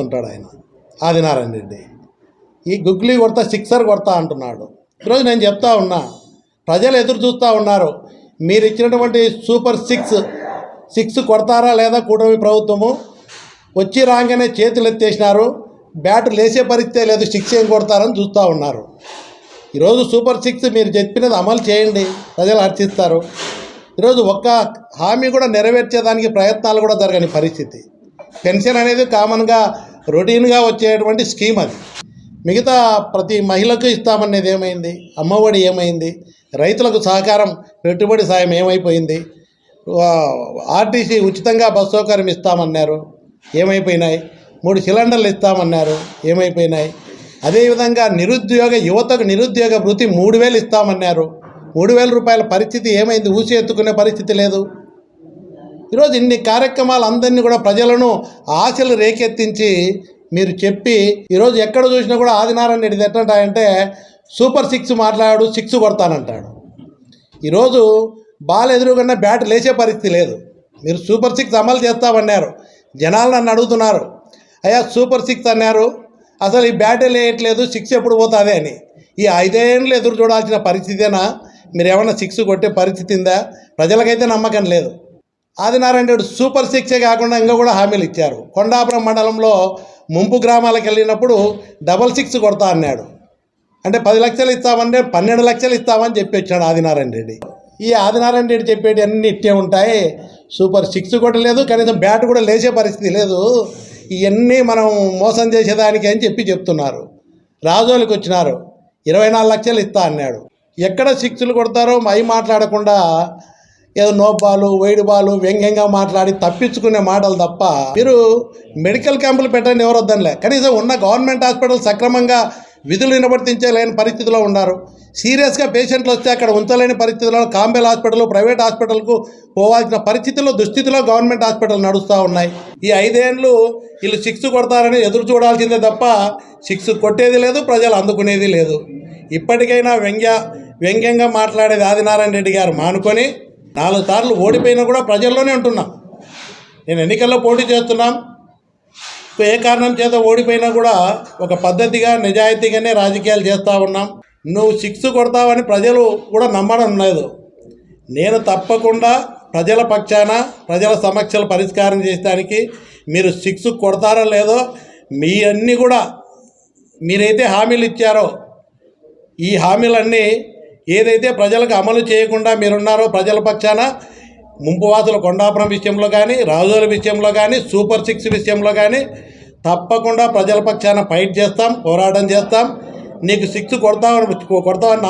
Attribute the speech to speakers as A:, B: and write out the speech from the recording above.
A: ఉంటాడు ఆయన. ఆదినారాయణ రెడ్డి. ఈ గుగ్లీ కొడతా సిక్సర్ కొడతా అంటున్నాడు. ఈరోజు నేను చెప్తా ఉన్నా ప్రజలు ఎదురు చూస్తూ ఉన్నారు. మీరు ఇచ్చినటువంటి సూపర్ సిక్స్ సిక్స్ కొడతారా లేదా కూటమి ప్రభుత్వము? వచ్చి రాగానే చేతులు ఎత్తేసినారు. బ్యాట్ లేసే పరిస్థితే లేదు సిక్స్ ఏం కొడతారని చూస్తూ ఉన్నారు. ఈరోజు సూపర్ సిక్స్ మీరు చెప్పినది అమలు చేయండి ప్రజలు హర్షిస్తారు. ఈరోజు ఒక్క హామీ కూడా నెరవేర్చేదానికి ప్రయత్నాలు కూడా జరగని పరిస్థితి. పెన్షన్ అనేది కామన్గా రొటీన్గా వచ్చేటువంటి స్కీమ్ అది. మిగతా ప్రతి మహిళకు ఇస్తామనేది ఏమైంది? అమ్మఒడి ఏమైంది? రైతులకు సహకారం పెట్టుబడి సాయం ఏమైపోయింది? ఆర్టీసీ ఉచితంగా బస్ సౌకర్యం ఇస్తామన్నారు. ఏమైపోయినాయి? మూడు సిలిండర్లు ఇస్తామన్నారు. ఏమైపోయినాయి? అదేవిధంగా నిరుద్యోగ యువతకు నిరుద్యోగ వృత్తి మూడు వేలు ఇస్తామన్నారు. మూడు వేల రూపాయల పరిస్థితి ఏమైంది? ఊసి ఎత్తుకునే పరిస్థితి లేదు. ఈరోజు ఇన్ని కార్యక్రమాలు అందరినీ కూడా ప్రజలను ఆశలు రేకెత్తించి మీరు చెప్పి ఈరోజు ఎక్కడ చూసినా కూడా ఆదినారాయణ రెడ్డి ఎట్లంటాయంటే సూపర్ సిక్స్ మాట్లాడు సిక్స్ కొడతానంటాడు. ఈరోజు బాల్ ఎదురుకుండా బ్యాట్ లేచే పరిస్థితి లేదు. మీరు సూపర్ సిక్స్ అమలు చేస్తామన్నారు. జనాలు నన్ను అడుగుతున్నారు అయ్యా సూపర్ సిక్స్ అన్నారు. అసలు ఈ బ్యాటే లేయట్లేదు సిక్స్ ఎప్పుడు పోతుంది? అని. ఈ ఐదేళ్ళు ఎదురు చూడాల్సిన పరిస్థితేనా? మీరు ఏమైనా సిక్స్ కొట్టే పరిస్థితి ఉందా? ప్రజలకైతే నమ్మకం లేదు. ఆదినారాయణ రెడ్డి సూపర్ సిక్సే కాకుండా ఇంకా కూడా హామీలు ఇచ్చారు. కొండాపురం మండలంలో ముంపు గ్రామాలకు వెళ్ళినప్పుడు డబల్ సిక్స్ కొడతా అన్నాడు. అంటే పది లక్షలు ఇస్తామంటే పన్నెండు లక్షలు ఇస్తామని చెప్పి వచ్చాడు ఆదినారాయణ రెడ్డి. ఈ ఆదినారాయణ రెడ్డి చెప్పేటి అన్ని ఇట్టే ఉంటాయి. సూపర్ సిక్స్ కొట్టలేదు కనీసం బ్యాట్ కూడా లేచే పరిస్థితి లేదు. ఇవన్నీ మనం మోసం చేసేదానికి అని చెప్పి చెప్తున్నారు. రాజోలికి వచ్చినారు. ఇరవై నాలుగు లక్షలు ఇస్తా అన్నాడు. ఎక్కడ సిక్స్లు కొడతారో మై మాట్లాడకుండా ఏదో నోపాలు వేడిబాలు వ్యంగ్యంగా మాట్లాడి తప్పించుకునే మాటలు తప్ప మీరు మెడికల్ క్యాంపులు పెట్టండి ఎవరు వద్దనిలే కనీసం ఉన్న గవర్నమెంట్ హాస్పిటల్ సక్రమంగా విధులు నిర్వర్తించలేని పరిస్థితిలో ఉన్నారు. సీరియస్గా పేషెంట్లు వస్తే అక్కడ ఉంచలేని పరిస్థితుల్లో కాంబేల్ హాస్పిటల్ ప్రైవేట్ హాస్పిటల్కు పోవాల్సిన పరిస్థితుల్లో దుస్థితిలో గవర్నమెంట్ హాస్పిటల్ నడుస్తూ ఉన్నాయి. ఈ ఐదేండ్లు వీళ్ళు సిక్స్ కొడతారని ఎదురు చూడాల్సిందే తప్ప సిక్స్ కొట్టేది లేదు ప్రజలు అందుకునేది లేదు. ఇప్పటికైనా వ్యంగ్య వ్యంగ్యంగా మాట్లాడేది ఆదినారాయణ రెడ్డి గారు మానుకొని నాలుగు సార్లు ఓడిపోయినా కూడా ప్రజల్లోనే ఉంటున్నా. నేను ఎన్నికల్లో పోటీ చేస్తున్నాం ఏ కారణం చేత ఓడిపోయినా కూడా ఒక పద్ధతిగా నిజాయితీగానే రాజకీయాలు చేస్తూ ఉన్నాం. నువ్వు సిక్స్ కొడతావని ప్రజలు కూడా నమ్మడం లేదు. నేను తప్పకుండా ప్రజల పక్షాన ప్రజల సమస్యలు పరిష్కారం చేయడానికి మీరు సిక్స్ కొడతారో లేదో మీ అన్నీ కూడా మీరైతే హామీలు ఇచ్చారో ఈ హామీలన్నీ ఏదైతే ప్రజలకు అమలు చేయకుండా మీరున్నారో ప్రజల పక్షాన ముంపువాసుల కొండాపురం విషయంలో కానీ రాజుల విషయంలో కానీ సూపర్ సిక్స్ విషయంలో కానీ తప్పకుండా ప్రజల పక్షాన ఫైట్ చేస్తాం పోరాటం చేస్తాం. నీకు సిక్స్ కొడతామని కొడతామని